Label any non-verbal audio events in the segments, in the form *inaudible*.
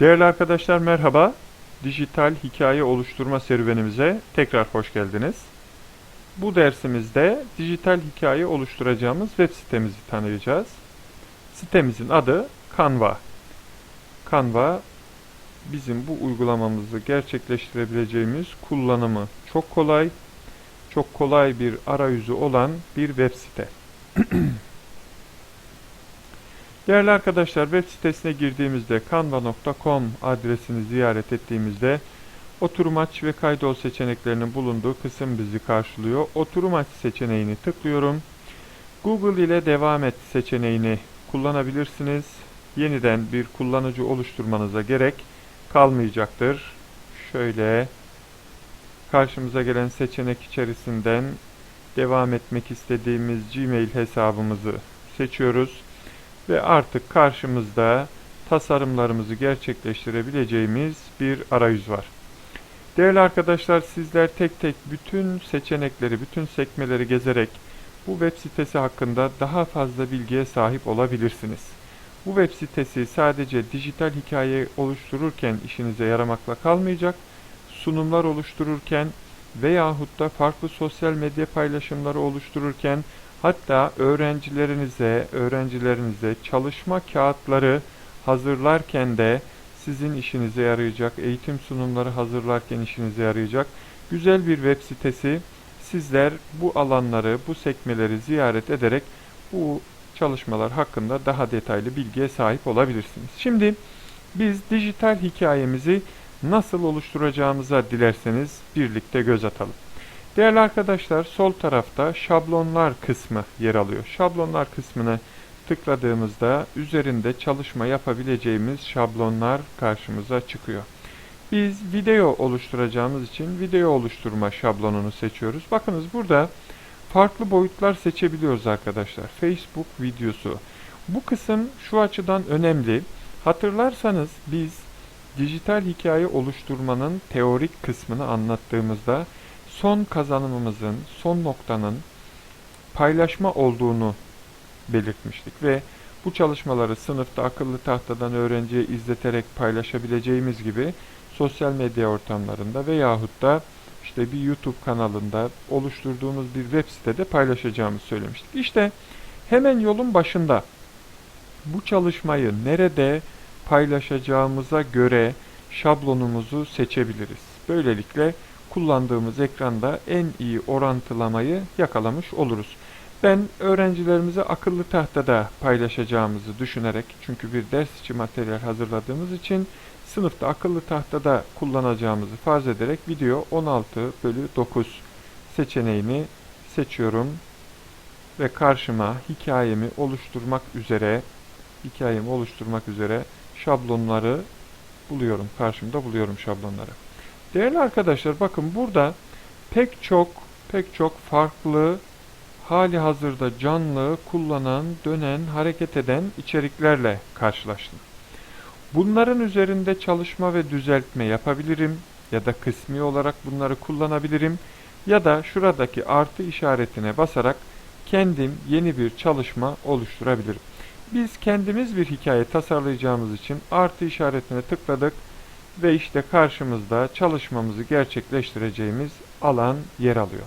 Değerli arkadaşlar merhaba. Dijital hikaye oluşturma serüvenimize tekrar hoş geldiniz. Bu dersimizde dijital hikaye oluşturacağımız web sitemizi tanıyacağız. Sitemizin adı Canva. Canva bizim bu uygulamamızı gerçekleştirebileceğimiz kullanımı çok kolay, çok kolay bir arayüzü olan bir web site. *clears throat* Değerli arkadaşlar web sitesine girdiğimizde canva.com adresini ziyaret ettiğimizde oturum aç ve kaydol seçeneklerinin bulunduğu kısım bizi karşılıyor. Oturum aç seçeneğini tıklıyorum. Google ile devam et seçeneğini kullanabilirsiniz. Yeniden bir kullanıcı oluşturmanıza gerek kalmayacaktır. Şöyle karşımıza gelen seçenek içerisinden devam etmek istediğimiz Gmail hesabımızı seçiyoruz ve artık karşımızda tasarımlarımızı gerçekleştirebileceğimiz bir arayüz var. Değerli arkadaşlar sizler tek tek bütün seçenekleri, bütün sekmeleri gezerek bu web sitesi hakkında daha fazla bilgiye sahip olabilirsiniz. Bu web sitesi sadece dijital hikaye oluştururken işinize yaramakla kalmayacak, sunumlar oluştururken veyahut da farklı sosyal medya paylaşımları oluştururken Hatta öğrencilerinize, öğrencilerinize çalışma kağıtları hazırlarken de sizin işinize yarayacak, eğitim sunumları hazırlarken işinize yarayacak güzel bir web sitesi. Sizler bu alanları, bu sekmeleri ziyaret ederek bu çalışmalar hakkında daha detaylı bilgiye sahip olabilirsiniz. Şimdi biz dijital hikayemizi nasıl oluşturacağımıza dilerseniz birlikte göz atalım. Değerli arkadaşlar sol tarafta şablonlar kısmı yer alıyor. Şablonlar kısmını tıkladığımızda üzerinde çalışma yapabileceğimiz şablonlar karşımıza çıkıyor. Biz video oluşturacağımız için video oluşturma şablonunu seçiyoruz. Bakınız burada farklı boyutlar seçebiliyoruz arkadaşlar. Facebook videosu. Bu kısım şu açıdan önemli. Hatırlarsanız biz dijital hikaye oluşturmanın teorik kısmını anlattığımızda son kazanımımızın, son noktanın paylaşma olduğunu belirtmiştik ve bu çalışmaları sınıfta akıllı tahtadan öğrenciye izleterek paylaşabileceğimiz gibi sosyal medya ortamlarında veyahut da işte bir YouTube kanalında oluşturduğumuz bir web sitede paylaşacağımızı söylemiştik. İşte hemen yolun başında bu çalışmayı nerede paylaşacağımıza göre şablonumuzu seçebiliriz. Böylelikle kullandığımız ekranda en iyi orantılamayı yakalamış oluruz. Ben öğrencilerimize akıllı tahtada paylaşacağımızı düşünerek çünkü bir ders içi materyal hazırladığımız için sınıfta akıllı tahtada kullanacağımızı farz ederek video 16 bölü 9 seçeneğini seçiyorum ve karşıma hikayemi oluşturmak üzere hikayemi oluşturmak üzere şablonları buluyorum. Karşımda buluyorum şablonları. Değerli arkadaşlar bakın burada pek çok pek çok farklı hali hazırda canlı, kullanan, dönen, hareket eden içeriklerle karşılaştım. Bunların üzerinde çalışma ve düzeltme yapabilirim ya da kısmi olarak bunları kullanabilirim ya da şuradaki artı işaretine basarak kendim yeni bir çalışma oluşturabilirim. Biz kendimiz bir hikaye tasarlayacağımız için artı işaretine tıkladık ve işte karşımızda çalışmamızı gerçekleştireceğimiz alan yer alıyor.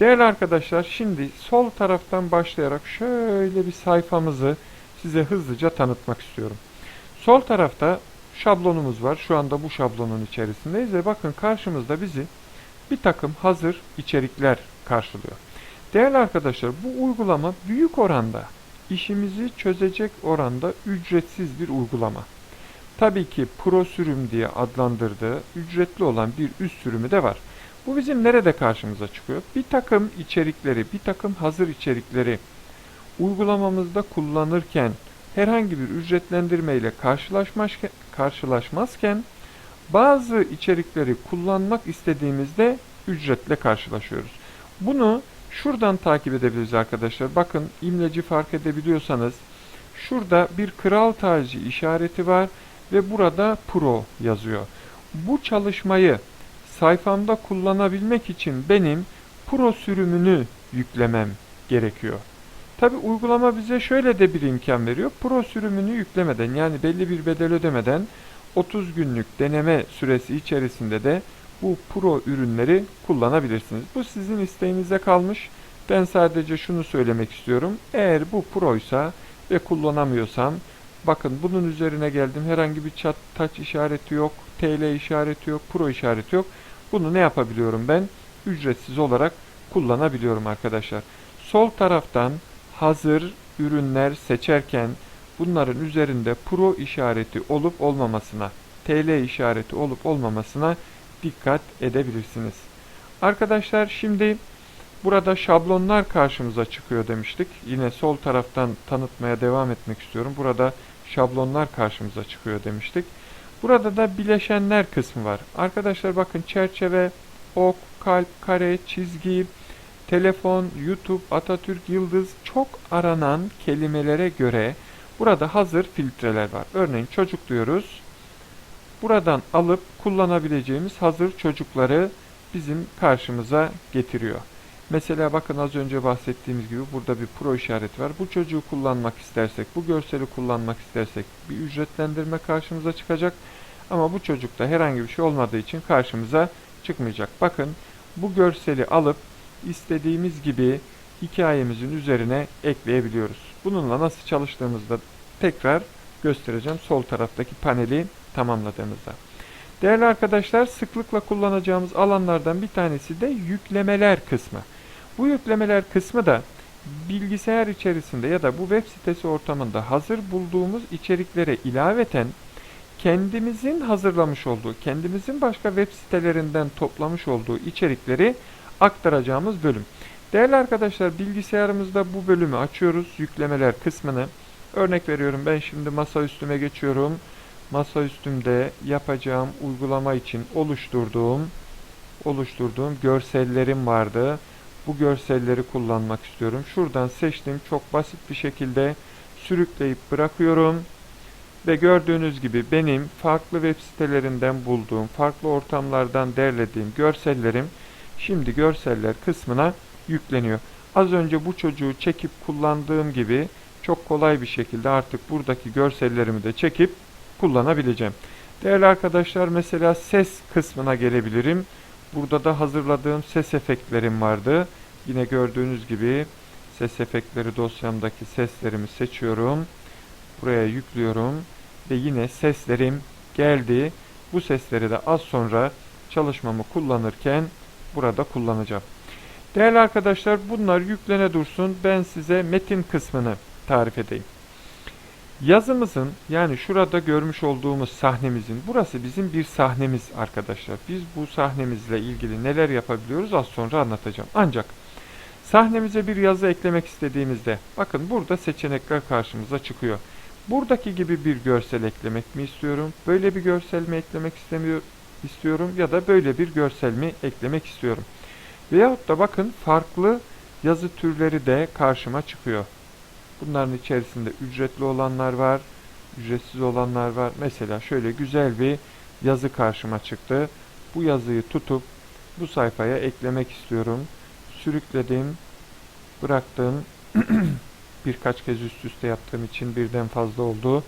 Değerli arkadaşlar şimdi sol taraftan başlayarak şöyle bir sayfamızı size hızlıca tanıtmak istiyorum. Sol tarafta şablonumuz var. Şu anda bu şablonun içerisindeyiz ve bakın karşımızda bizi bir takım hazır içerikler karşılıyor. Değerli arkadaşlar bu uygulama büyük oranda işimizi çözecek oranda ücretsiz bir uygulama. Tabii ki pro sürüm diye adlandırdığı ücretli olan bir üst sürümü de var. Bu bizim nerede karşımıza çıkıyor? Bir takım içerikleri, bir takım hazır içerikleri uygulamamızda kullanırken herhangi bir ücretlendirme ile karşılaşmazken bazı içerikleri kullanmak istediğimizde ücretle karşılaşıyoruz. Bunu şuradan takip edebiliriz arkadaşlar. Bakın imleci fark edebiliyorsanız şurada bir kral tacı işareti var ve burada Pro yazıyor. Bu çalışmayı sayfamda kullanabilmek için benim Pro sürümünü yüklemem gerekiyor. Tabi uygulama bize şöyle de bir imkan veriyor. Pro sürümünü yüklemeden yani belli bir bedel ödemeden 30 günlük deneme süresi içerisinde de bu Pro ürünleri kullanabilirsiniz. Bu sizin isteğinize kalmış. Ben sadece şunu söylemek istiyorum. Eğer bu Pro'ysa ve kullanamıyorsam bakın bunun üzerine geldim. Herhangi bir chat touch işareti yok. TL işareti yok. Pro işareti yok. Bunu ne yapabiliyorum ben? Ücretsiz olarak kullanabiliyorum arkadaşlar. Sol taraftan hazır ürünler seçerken bunların üzerinde Pro işareti olup olmamasına, TL işareti olup olmamasına dikkat edebilirsiniz. Arkadaşlar şimdi burada şablonlar karşımıza çıkıyor demiştik. Yine sol taraftan tanıtmaya devam etmek istiyorum. Burada şablonlar karşımıza çıkıyor demiştik. Burada da bileşenler kısmı var. Arkadaşlar bakın çerçeve, ok, kalp, kare, çizgi, telefon, YouTube, Atatürk, yıldız çok aranan kelimelere göre burada hazır filtreler var. Örneğin çocuk diyoruz. Buradan alıp kullanabileceğimiz hazır çocukları bizim karşımıza getiriyor. Mesela bakın az önce bahsettiğimiz gibi burada bir pro işareti var. Bu çocuğu kullanmak istersek, bu görseli kullanmak istersek bir ücretlendirme karşımıza çıkacak. Ama bu çocukta herhangi bir şey olmadığı için karşımıza çıkmayacak. Bakın bu görseli alıp istediğimiz gibi hikayemizin üzerine ekleyebiliyoruz. Bununla nasıl çalıştığımızı da tekrar göstereceğim sol taraftaki paneli tamamladığımızda. Değerli arkadaşlar sıklıkla kullanacağımız alanlardan bir tanesi de yüklemeler kısmı. Bu yüklemeler kısmı da bilgisayar içerisinde ya da bu web sitesi ortamında hazır bulduğumuz içeriklere ilaveten kendimizin hazırlamış olduğu, kendimizin başka web sitelerinden toplamış olduğu içerikleri aktaracağımız bölüm. Değerli arkadaşlar bilgisayarımızda bu bölümü açıyoruz. Yüklemeler kısmını. Örnek veriyorum ben şimdi masa üstüme geçiyorum. Masa üstümde yapacağım uygulama için oluşturduğum oluşturduğum görsellerim vardı. Bu görselleri kullanmak istiyorum. Şuradan seçtim. Çok basit bir şekilde sürükleyip bırakıyorum. Ve gördüğünüz gibi benim farklı web sitelerinden bulduğum, farklı ortamlardan derlediğim görsellerim şimdi görseller kısmına yükleniyor. Az önce bu çocuğu çekip kullandığım gibi çok kolay bir şekilde artık buradaki görsellerimi de çekip kullanabileceğim. Değerli arkadaşlar mesela ses kısmına gelebilirim. Burada da hazırladığım ses efektlerim vardı. Yine gördüğünüz gibi ses efektleri dosyamdaki seslerimi seçiyorum. Buraya yüklüyorum ve yine seslerim geldi. Bu sesleri de az sonra çalışmamı kullanırken burada kullanacağım. Değerli arkadaşlar bunlar yüklene dursun. Ben size metin kısmını tarif edeyim. Yazımızın yani şurada görmüş olduğumuz sahnemizin burası bizim bir sahnemiz arkadaşlar. Biz bu sahnemizle ilgili neler yapabiliyoruz az sonra anlatacağım. Ancak sahnemize bir yazı eklemek istediğimizde bakın burada seçenekler karşımıza çıkıyor. Buradaki gibi bir görsel eklemek mi istiyorum? Böyle bir görsel mi eklemek istemiyor istiyorum ya da böyle bir görsel mi eklemek istiyorum? Veyahut da bakın farklı yazı türleri de karşıma çıkıyor. Bunların içerisinde ücretli olanlar var, ücretsiz olanlar var. Mesela şöyle güzel bir yazı karşıma çıktı. Bu yazıyı tutup bu sayfaya eklemek istiyorum. Sürükledim, bıraktım. *clears throat* Birkaç kez üst üste yaptığım için birden fazla oldu.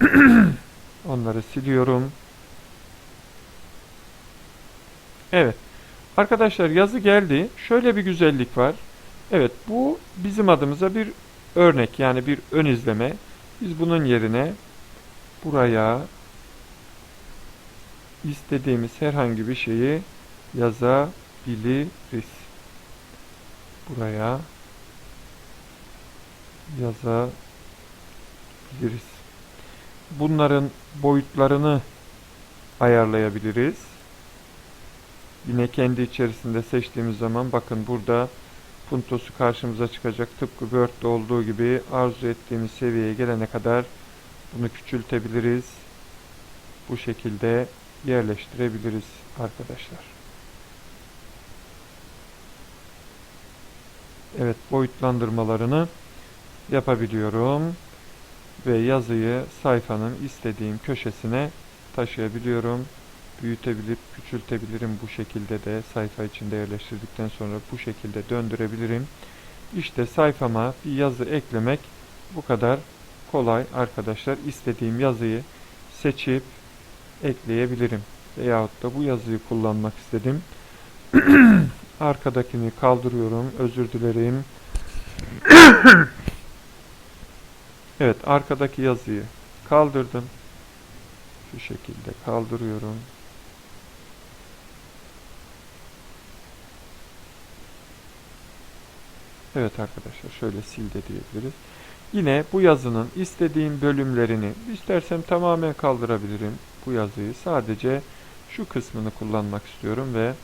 *clears throat* Onları siliyorum. Evet. Arkadaşlar yazı geldi. Şöyle bir güzellik var. Evet bu bizim adımıza bir örnek yani bir ön izleme. Biz bunun yerine buraya istediğimiz herhangi bir şeyi yazabiliriz. Buraya yazabiliriz. Bunların boyutlarını ayarlayabiliriz. Yine kendi içerisinde seçtiğimiz zaman bakın burada puntosu karşımıza çıkacak. Tıpkı Word'de olduğu gibi arzu ettiğimiz seviyeye gelene kadar bunu küçültebiliriz. Bu şekilde yerleştirebiliriz arkadaşlar. Evet boyutlandırmalarını yapabiliyorum. Ve yazıyı sayfanın istediğim köşesine taşıyabiliyorum büyütebilip küçültebilirim bu şekilde de sayfa içinde yerleştirdikten sonra bu şekilde döndürebilirim. İşte sayfama bir yazı eklemek bu kadar kolay arkadaşlar. İstediğim yazıyı seçip ekleyebilirim. Veyahut da bu yazıyı kullanmak istedim. *clears throat* Arkadakini kaldırıyorum. Özür dilerim. *clears throat* evet arkadaki yazıyı kaldırdım. Şu şekilde kaldırıyorum. Evet arkadaşlar şöyle sil de diyebiliriz. Yine bu yazının istediğim bölümlerini istersem tamamen kaldırabilirim bu yazıyı. Sadece şu kısmını kullanmak istiyorum ve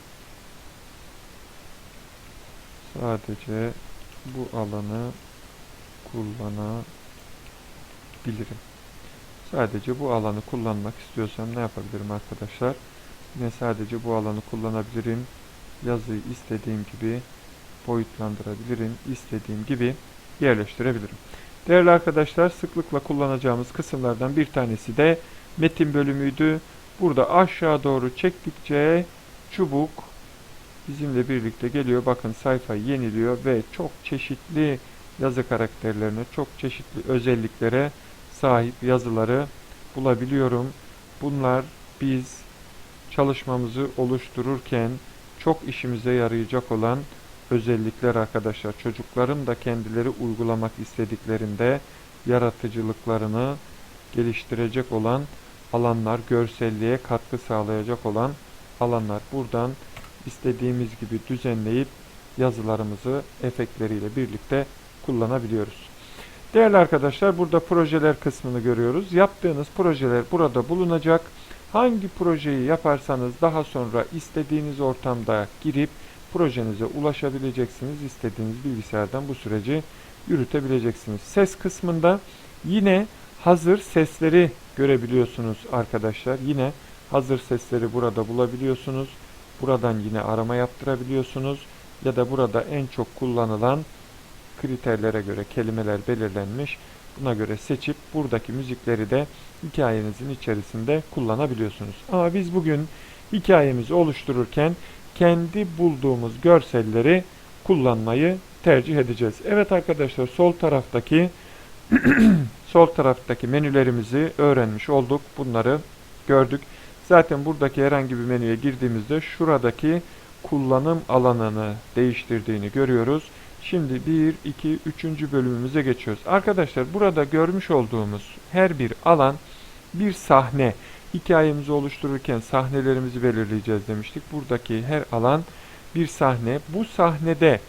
sadece bu alanı kullanabilirim. Sadece bu alanı kullanmak istiyorsam ne yapabilirim arkadaşlar? Yine sadece bu alanı kullanabilirim. Yazıyı istediğim gibi boyutlandırabilirim. istediğim gibi yerleştirebilirim. Değerli arkadaşlar sıklıkla kullanacağımız kısımlardan bir tanesi de metin bölümüydü. Burada aşağı doğru çektikçe çubuk bizimle birlikte geliyor. Bakın sayfayı yeniliyor ve çok çeşitli yazı karakterlerine, çok çeşitli özelliklere sahip yazıları bulabiliyorum. Bunlar biz çalışmamızı oluştururken çok işimize yarayacak olan özellikler arkadaşlar. Çocukların da kendileri uygulamak istediklerinde yaratıcılıklarını geliştirecek olan alanlar, görselliğe katkı sağlayacak olan alanlar. Buradan istediğimiz gibi düzenleyip yazılarımızı efektleriyle birlikte kullanabiliyoruz. Değerli arkadaşlar burada projeler kısmını görüyoruz. Yaptığınız projeler burada bulunacak. Hangi projeyi yaparsanız daha sonra istediğiniz ortamda girip projenize ulaşabileceksiniz. İstediğiniz bilgisayardan bu süreci yürütebileceksiniz. Ses kısmında yine hazır sesleri görebiliyorsunuz arkadaşlar. Yine hazır sesleri burada bulabiliyorsunuz. Buradan yine arama yaptırabiliyorsunuz. Ya da burada en çok kullanılan kriterlere göre kelimeler belirlenmiş. Buna göre seçip buradaki müzikleri de hikayenizin içerisinde kullanabiliyorsunuz. Ama biz bugün hikayemizi oluştururken kendi bulduğumuz görselleri kullanmayı tercih edeceğiz. Evet arkadaşlar sol taraftaki *clears throat* sol taraftaki menülerimizi öğrenmiş olduk. Bunları gördük. Zaten buradaki herhangi bir menüye girdiğimizde şuradaki kullanım alanını değiştirdiğini görüyoruz. Şimdi 1, 2, 3. bölümümüze geçiyoruz. Arkadaşlar burada görmüş olduğumuz her bir alan bir sahne. Hikayemizi oluştururken sahnelerimizi belirleyeceğiz demiştik. Buradaki her alan bir sahne. Bu sahnede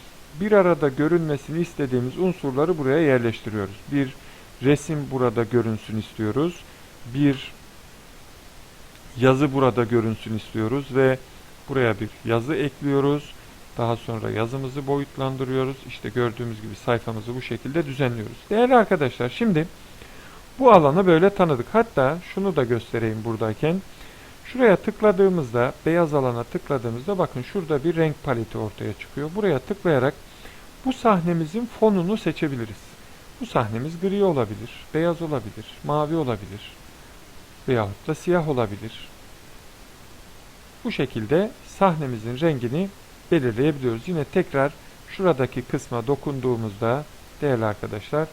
bir arada görünmesini istediğimiz unsurları buraya yerleştiriyoruz. Bir resim burada görünsün istiyoruz. Bir yazı burada görünsün istiyoruz ve buraya bir yazı ekliyoruz. Daha sonra yazımızı boyutlandırıyoruz. İşte gördüğümüz gibi sayfamızı bu şekilde düzenliyoruz. Değerli arkadaşlar şimdi bu alanı böyle tanıdık. Hatta şunu da göstereyim buradayken. Şuraya tıkladığımızda, beyaz alana tıkladığımızda bakın şurada bir renk paleti ortaya çıkıyor. Buraya tıklayarak bu sahnemizin fonunu seçebiliriz. Bu sahnemiz gri olabilir, beyaz olabilir, mavi olabilir veyahut da siyah olabilir. Bu şekilde sahnemizin rengini belirleyebiliyoruz. Yine tekrar şuradaki kısma dokunduğumuzda değerli arkadaşlar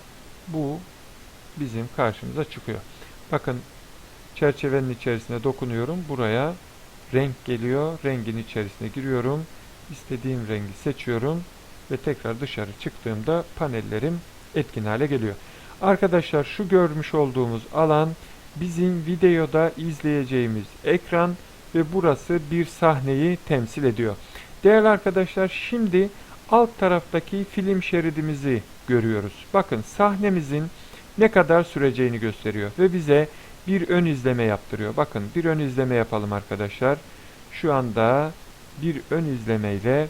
bu bizim karşımıza çıkıyor. Bakın çerçevenin içerisine dokunuyorum. Buraya renk geliyor. Rengin içerisine giriyorum. İstediğim rengi seçiyorum ve tekrar dışarı çıktığımda panellerim etkin hale geliyor. Arkadaşlar şu görmüş olduğumuz alan bizim videoda izleyeceğimiz ekran ve burası bir sahneyi temsil ediyor. Değerli arkadaşlar şimdi alt taraftaki film şeridimizi görüyoruz. Bakın sahnemizin ne kadar süreceğini gösteriyor ve bize bir ön izleme yaptırıyor. Bakın bir ön izleme yapalım arkadaşlar. Şu anda bir ön izlemeyle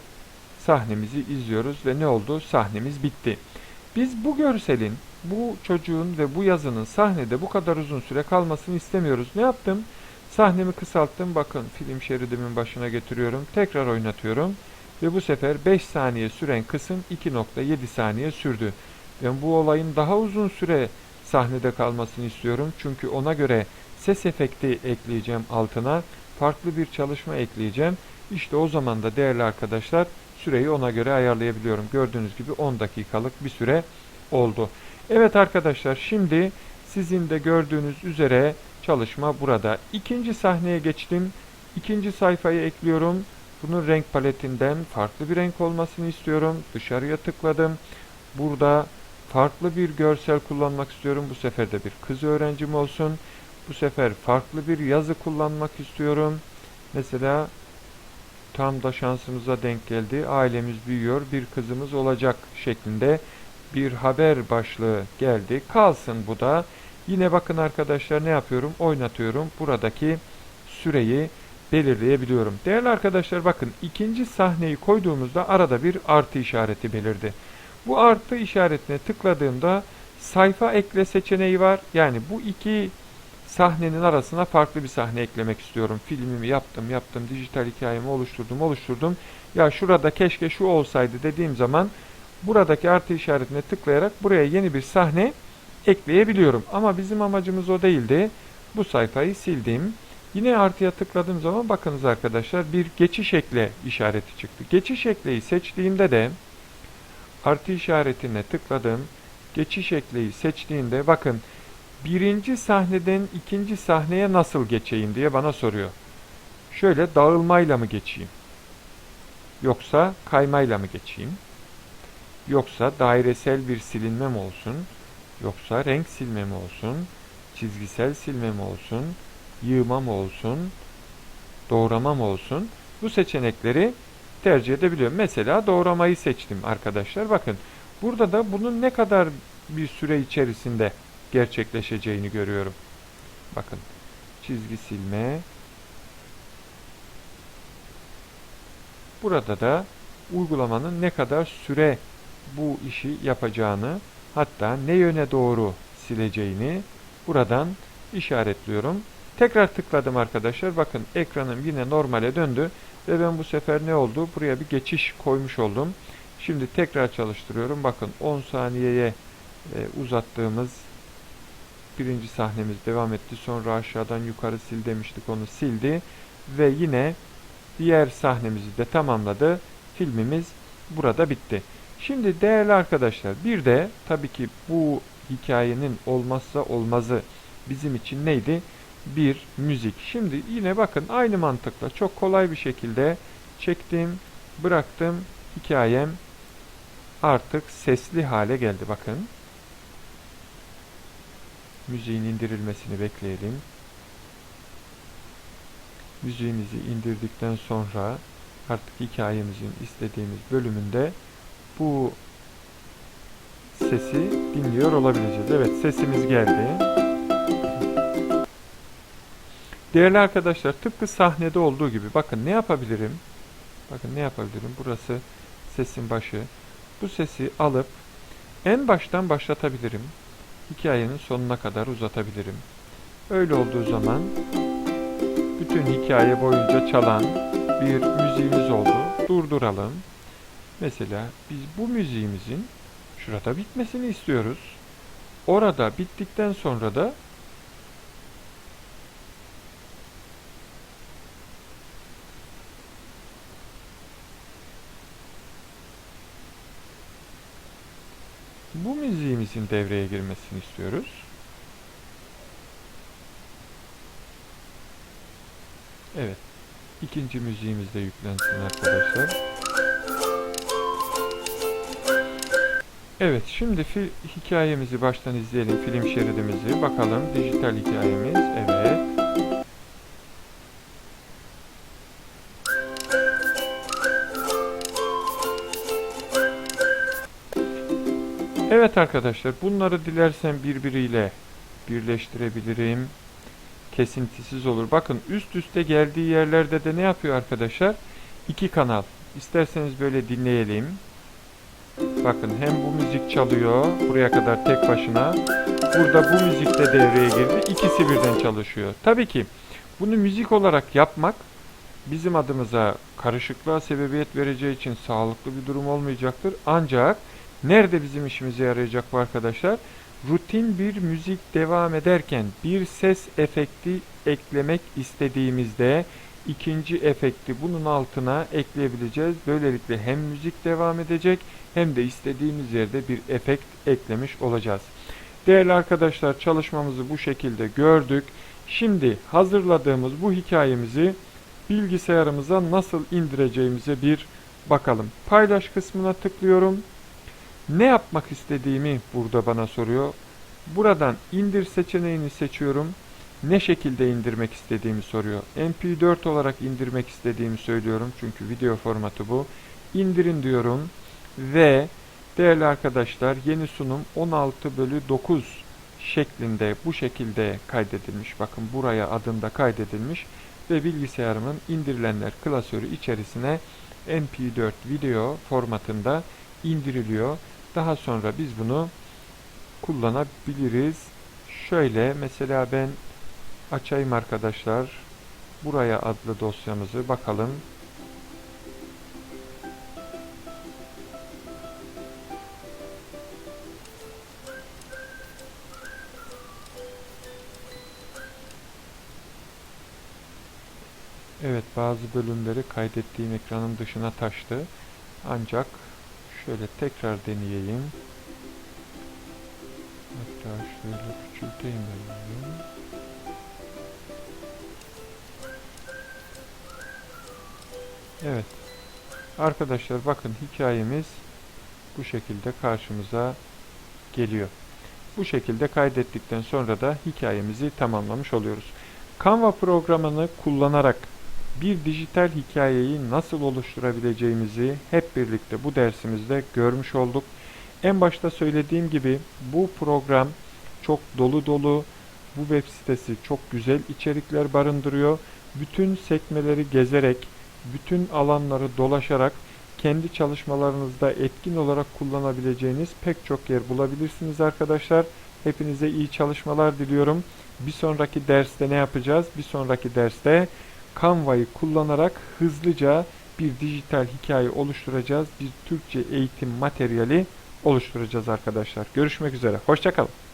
sahnemizi izliyoruz ve ne oldu? Sahnemiz bitti. Biz bu görselin, bu çocuğun ve bu yazının sahnede bu kadar uzun süre kalmasını istemiyoruz. Ne yaptım? Sahnemi kısalttım. Bakın film şeridimin başına getiriyorum. Tekrar oynatıyorum. Ve bu sefer 5 saniye süren kısım 2.7 saniye sürdü. Ben bu olayın daha uzun süre sahnede kalmasını istiyorum. Çünkü ona göre ses efekti ekleyeceğim altına. Farklı bir çalışma ekleyeceğim. İşte o zaman da değerli arkadaşlar süreyi ona göre ayarlayabiliyorum. Gördüğünüz gibi 10 dakikalık bir süre oldu. Evet arkadaşlar şimdi sizin de gördüğünüz üzere çalışma burada. İkinci sahneye geçtim. İkinci sayfayı ekliyorum. Bunun renk paletinden farklı bir renk olmasını istiyorum. Dışarıya tıkladım. Burada farklı bir görsel kullanmak istiyorum. Bu sefer de bir kız öğrencim olsun. Bu sefer farklı bir yazı kullanmak istiyorum. Mesela tam da şansımıza denk geldi. Ailemiz büyüyor, bir kızımız olacak şeklinde bir haber başlığı geldi. Kalsın bu da. Yine bakın arkadaşlar ne yapıyorum? Oynatıyorum. Buradaki süreyi belirleyebiliyorum. Değerli arkadaşlar bakın ikinci sahneyi koyduğumuzda arada bir artı işareti belirdi. Bu artı işaretine tıkladığımda sayfa ekle seçeneği var. Yani bu iki sahnenin arasına farklı bir sahne eklemek istiyorum. Filmimi yaptım, yaptım, dijital hikayemi oluşturdum, oluşturdum. Ya şurada keşke şu olsaydı dediğim zaman buradaki artı işaretine tıklayarak buraya yeni bir sahne ekleyebiliyorum. Ama bizim amacımız o değildi. Bu sayfayı sildim. Yine artıya tıkladığım zaman bakınız arkadaşlar bir geçiş ekle işareti çıktı. Geçiş ekleyi seçtiğimde de artı işaretine tıkladım. Geçiş ekleyi seçtiğinde bakın birinci sahneden ikinci sahneye nasıl geçeyim diye bana soruyor. Şöyle dağılmayla mı geçeyim? Yoksa kaymayla mı geçeyim? Yoksa dairesel bir silinme mi olsun? Yoksa renk silme mi olsun? Çizgisel silme mi olsun? Yığma mı olsun? Doğrama mı olsun? Bu seçenekleri tercih edebiliyorum. Mesela doğramayı seçtim arkadaşlar. Bakın burada da bunun ne kadar bir süre içerisinde gerçekleşeceğini görüyorum. Bakın çizgi silme. Burada da uygulamanın ne kadar süre bu işi yapacağını hatta ne yöne doğru sileceğini buradan işaretliyorum. Tekrar tıkladım arkadaşlar. Bakın ekranım yine normale döndü ve ben bu sefer ne oldu? Buraya bir geçiş koymuş oldum. Şimdi tekrar çalıştırıyorum. Bakın 10 saniyeye e, uzattığımız birinci sahnemiz devam etti. Sonra aşağıdan yukarı sil demiştik. Onu sildi. Ve yine diğer sahnemizi de tamamladı. Filmimiz burada bitti. Şimdi değerli arkadaşlar bir de tabii ki bu hikayenin olmazsa olmazı bizim için neydi? Bir müzik. Şimdi yine bakın aynı mantıkla çok kolay bir şekilde çektim, bıraktım. Hikayem artık sesli hale geldi bakın. Müziğin indirilmesini bekleyelim. Müziğimizi indirdikten sonra artık hikayemizin istediğimiz bölümünde bu sesi dinliyor olabileceğiz. Evet sesimiz geldi. Değerli arkadaşlar tıpkı sahnede olduğu gibi bakın ne yapabilirim? Bakın ne yapabilirim? Burası sesin başı. Bu sesi alıp en baştan başlatabilirim. Hikayenin sonuna kadar uzatabilirim. Öyle olduğu zaman bütün hikaye boyunca çalan bir müziğimiz oldu. Durduralım. Mesela biz bu müziğimizin şurada bitmesini istiyoruz. Orada bittikten sonra da müziğimizin devreye girmesini istiyoruz. Evet. İkinci müziğimiz de yüklensin arkadaşlar. Evet, şimdi hikayemizi baştan izleyelim, film şeridimizi. Bakalım, dijital hikayemiz, evet. Evet arkadaşlar, bunları dilersen birbiriyle birleştirebilirim. Kesintisiz olur. Bakın üst üste geldiği yerlerde de ne yapıyor arkadaşlar? İki kanal. İsterseniz böyle dinleyelim. Bakın hem bu müzik çalıyor buraya kadar tek başına. Burada bu müzik de devreye girdi. İkisi birden çalışıyor. Tabii ki bunu müzik olarak yapmak bizim adımıza karışıklığa sebebiyet vereceği için sağlıklı bir durum olmayacaktır. Ancak nerede bizim işimize yarayacak bu arkadaşlar? Rutin bir müzik devam ederken bir ses efekti eklemek istediğimizde ikinci efekti bunun altına ekleyebileceğiz. Böylelikle hem müzik devam edecek hem de istediğimiz yerde bir efekt eklemiş olacağız. Değerli arkadaşlar çalışmamızı bu şekilde gördük. Şimdi hazırladığımız bu hikayemizi bilgisayarımıza nasıl indireceğimize bir bakalım. Paylaş kısmına tıklıyorum. Ne yapmak istediğimi burada bana soruyor. Buradan indir seçeneğini seçiyorum. Ne şekilde indirmek istediğimi soruyor. MP4 olarak indirmek istediğimi söylüyorum. Çünkü video formatı bu. İndirin diyorum. Ve değerli arkadaşlar yeni sunum 16 bölü 9 şeklinde bu şekilde kaydedilmiş. Bakın buraya adında kaydedilmiş. Ve bilgisayarımın indirilenler klasörü içerisine MP4 video formatında indiriliyor. Daha sonra biz bunu kullanabiliriz. Şöyle mesela ben açayım arkadaşlar. Buraya adlı dosyamızı bakalım. Evet bazı bölümleri kaydettiğim ekranın dışına taştı. Ancak şöyle tekrar deneyeyim. Hatta şöyle küçülteyim ben bunu. Evet. Arkadaşlar bakın hikayemiz bu şekilde karşımıza geliyor. Bu şekilde kaydettikten sonra da hikayemizi tamamlamış oluyoruz. Canva programını kullanarak bir dijital hikayeyi nasıl oluşturabileceğimizi hep birlikte bu dersimizde görmüş olduk. En başta söylediğim gibi bu program çok dolu dolu. Bu web sitesi çok güzel içerikler barındırıyor. Bütün sekmeleri gezerek, bütün alanları dolaşarak kendi çalışmalarınızda etkin olarak kullanabileceğiniz pek çok yer bulabilirsiniz arkadaşlar. Hepinize iyi çalışmalar diliyorum. Bir sonraki derste ne yapacağız? Bir sonraki derste Canva'yı kullanarak hızlıca bir dijital hikaye oluşturacağız. Bir Türkçe eğitim materyali oluşturacağız arkadaşlar. Görüşmek üzere. Hoşçakalın.